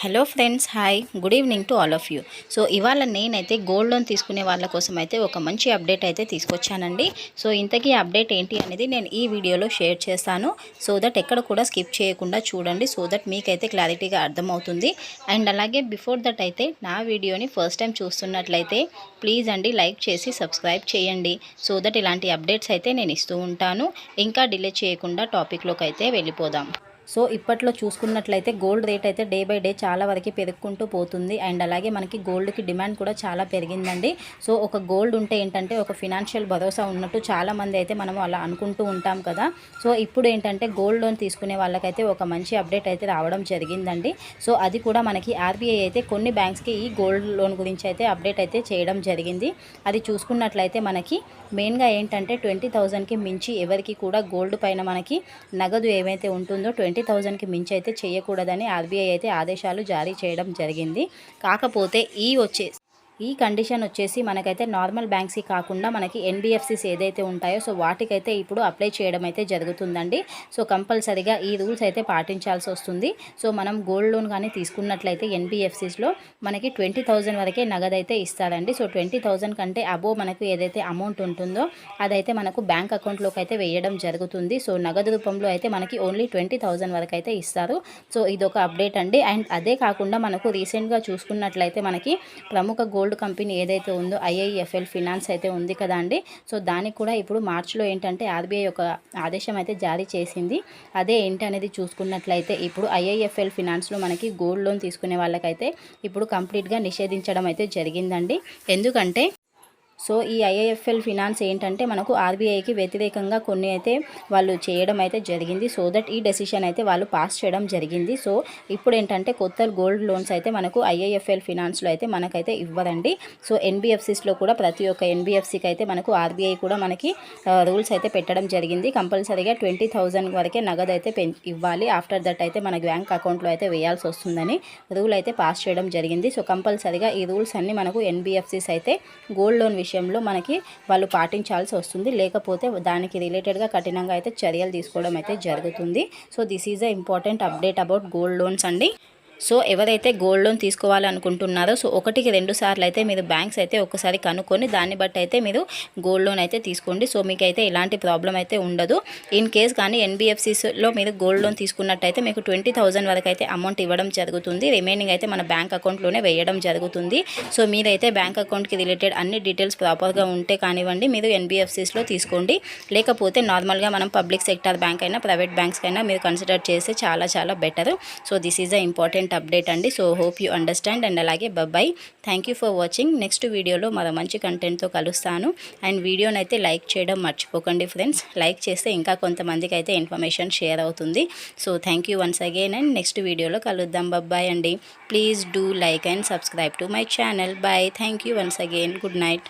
Hello friends hi. Good evening to all of you. So ఇవాళ నేనైతే gold loan తీసుకునే వాళ్ళ కోసం అయితే ఒక మంచి అప్డేట్ అయితే తీసుకొచ్చానండి. సో ఇంతకీ అప్డేట్ ఏంటి అనేది నేను ఈ వీడియోలో షేర్ చేస్తాను. సో దట్ ఎక్కడ కూడా స్కిప్ చేయకుండా చూడండి. సో దట్ మీకైతే క్లారిటీగా అర్థమవుతుంది. అండ్ అలాగే బిఫోర్ దట్ అయితే నా వీడియోని ఫస్ట్ టైం చూస్తున్నట్లయితే ప్లీజ్ అండి లైక్ చేసి సబ్స్క్రైబ్ చేయండి. సో దట్ ఇలాంటి అప్డేట్స్ అయితే నేను ఇస్తూ ఉంటాను. ఇంకా డిలే చేయకుండా టాపిక్లోకి అయితే వెళ్ళిపోదాం. సో ఇప్పట్లో చూసుకున్నట్లయితే గోల్డ్ రేట్ అయితే డే బై డే చాలా వరకు పెరుగుకుంటూ పోతుంది. అండ్ అలాగే మనకి గోల్డ్కి డిమాండ్ కూడా చాలా పెరిగిందండి. సో ఒక గోల్డ్ ఉంటే ఏంటంటే ఒక ఫినాన్షియల్ భరోసా ఉన్నట్టు చాలామంది అయితే మనం అలా అనుకుంటూ ఉంటాం కదా. సో ఇప్పుడు ఏంటంటే గోల్డ్ లోన్ తీసుకునే వాళ్ళకైతే ఒక మంచి అప్డేట్ అయితే రావడం జరిగిందండి. సో అది కూడా మనకి ఆర్బీఐ అయితే కొన్ని బ్యాంక్స్కి ఈ గోల్డ్ లోన్ గురించి అయితే అప్డేట్ అయితే చేయడం జరిగింది. అది చూసుకున్నట్లయితే మనకి మెయిన్గా ఏంటంటే ట్వంటీ థౌజండ్కి మించి ఎవరికి కూడా గోల్డ్ పైన మనకి నగదు ఏమైతే ఉంటుందో ట్వంటీ ట్వంటీ థౌజండ్కి మించి అయితే చేయకూడదని ఆర్బీఐ అయితే ఆదేశాలు జారీ చేయడం జరిగింది. కాకపోతే ఈ వచ్చే ఈ కండిషన్ వచ్చేసి మనకైతే నార్మల్ బ్యాంక్స్కి కాకుండా మనకి ఎన్బిఎఫ్సిస్ ఏదైతే ఉంటాయో సో వాటికైతే ఇప్పుడు అప్లై చేయడం అయితే జరుగుతుందండి. సో కంపల్సరిగా ఈ రూల్స్ అయితే పాటించాల్సి వస్తుంది. సో మనం గోల్డ్ లోన్ కానీ తీసుకున్నట్లయితే ఎన్బిఎఫ్సిస్లో మనకి ట్వంటీ థౌజండ్ వరకే నగదైతే ఇస్తారండి. సో ట్వంటీ థౌజండ్ కంటే అబో మనకు ఏదైతే అమౌంట్ ఉంటుందో అదైతే మనకు బ్యాంక్ అకౌంట్లోకి అయితే వేయడం జరుగుతుంది. సో నగదు రూపంలో అయితే మనకి ఓన్లీ ట్వంటీ థౌజండ్ వరకు అయితే ఇస్తారు. సో ఇదొక అప్డేట్ అండి. అండ్ అదే కాకుండా మనకు రీసెంట్గా చూసుకున్నట్లయితే మనకి ప్రముఖ గోల్డ్ గోల్డ్ కంపెనీ ఏదైతే ఉందో ఐఐఎఫ్ఎల్ ఫినాన్స్ అయితే ఉంది కదా అండి. సో దానికి కూడా ఇప్పుడు మార్చిలో ఏంటంటే ఆర్బీఐ ఒక ఆదేశం అయితే జారీ చేసింది. అదే ఏంటి అనేది చూసుకున్నట్లయితే ఇప్పుడు ఐఐఎఫ్ఎల్ ఫినాన్స్లో మనకి గోల్డ్ లోన్ తీసుకునే వాళ్ళకైతే ఇప్పుడు కంప్లీట్గా నిషేధించడం అయితే జరిగిందండి. ఎందుకంటే సో ఈ ఐఐఎఫ్ఎల్ ఫినాన్స్ ఏంటంటే మనకు ఆర్బీఐకి వ్యతిరేకంగా కొన్ని అయితే వాళ్ళు చేయడం అయితే జరిగింది. సో దట్ ఈ డెసిషన్ అయితే వాళ్ళు పాస్ చేయడం జరిగింది. సో ఇప్పుడు ఏంటంటే కొత్త గోల్డ్ లోన్స్ అయితే మనకు ఐఐఎఫ్ఎల్ ఫినాన్స్లో అయితే మనకైతే ఇవ్వదండి. సో ఎన్బిఎఫ్సిస్లో కూడా ప్రతి ఒక్క ఎన్బిఎఫ్సికి అయితే మనకు ఆర్బీఐ కూడా మనకి రూల్స్ అయితే పెట్టడం జరిగింది. కంపల్సరీగా ట్వంటీ థౌజండ్ వరకే నగదు అయితే ఇవ్వాలి. ఆఫ్టర్ దట్ అయితే మన బ్యాంక్ అకౌంట్లో అయితే వేయాల్సి వస్తుందని రూల్ అయితే పాస్ చేయడం జరిగింది. సో కంపల్సరీగా ఈ రూల్స్ అన్నీ మనకు ఎన్బిఎఫ్సిస్ అయితే గోల్డ్ లోన్ విషయంలో మనకి వాళ్ళు పాటించాల్సి వస్తుంది. లేకపోతే దానికి రిలేటెడ్గా కఠినంగా అయితే చర్యలు తీసుకోవడం అయితే జరుగుతుంది. So this is a important update about gold loans అండి. సో ఎవరైతే గోల్డ్ లోన్ తీసుకోవాలనుకుంటున్నారో సో ఒకటికి రెండు సార్లు అయితే మీరు బ్యాంక్స్ అయితే ఒకసారి కనుక్కొని దాన్ని బట్టి అయితే మీరు గోల్డ్ లోన్ అయితే తీసుకోండి. సో మీకు అయితే ఎలాంటి ప్రాబ్లం అయితే ఉండదు. ఇన్ కేస్ కానీ ఎన్బిఎఫ్సిస్లో మీరు గోల్డ్ లోన్ తీసుకున్నట్టయితే మీకు ట్వంటీ థౌజండ్ వరకు అయితే అమౌంట్ ఇవ్వడం జరుగుతుంది. రిమైనింగ్ అయితే మన బ్యాంక్ అకౌంట్లోనే వేయడం జరుగుతుంది. సో మీరైతే బ్యాంక్ అకౌంట్కి రిలేటెడ్ అన్ని డీటెయిల్స్ ప్రాపర్గా ఉంటే కానివ్వండి మీరు ఎన్బిఎఫ్సిస్లో తీసుకోండి. లేకపోతే నార్మల్గా మనం పబ్లిక్ సెక్టర్ బ్యాంక్ అయినా ప్రైవేట్ బ్యాంక్స్ అయినా మీరు కన్సిడర్ చేస్తే చాలా చాలా better so this is the important current update అండి. So hope you understand and అలాగే bye bye thank you for watching next వీడియోలో మరో మంచి కంటెంట్తో కలుస్తాను. అండ్ వీడియోని అయితే లైక్ చేయడం మర్చిపోకండి ఫ్రెండ్స్ లైక్ చేస్తే ఇంకా కొంతమందికి అయితే ఇన్ఫర్మేషన్ షేర్ అవుతుంది. So thank you once again and next వీడియోలో కలుద్దాం. బబ్బాయ్ అండి. Please do like and subscribe to my channel bye thank you once again good night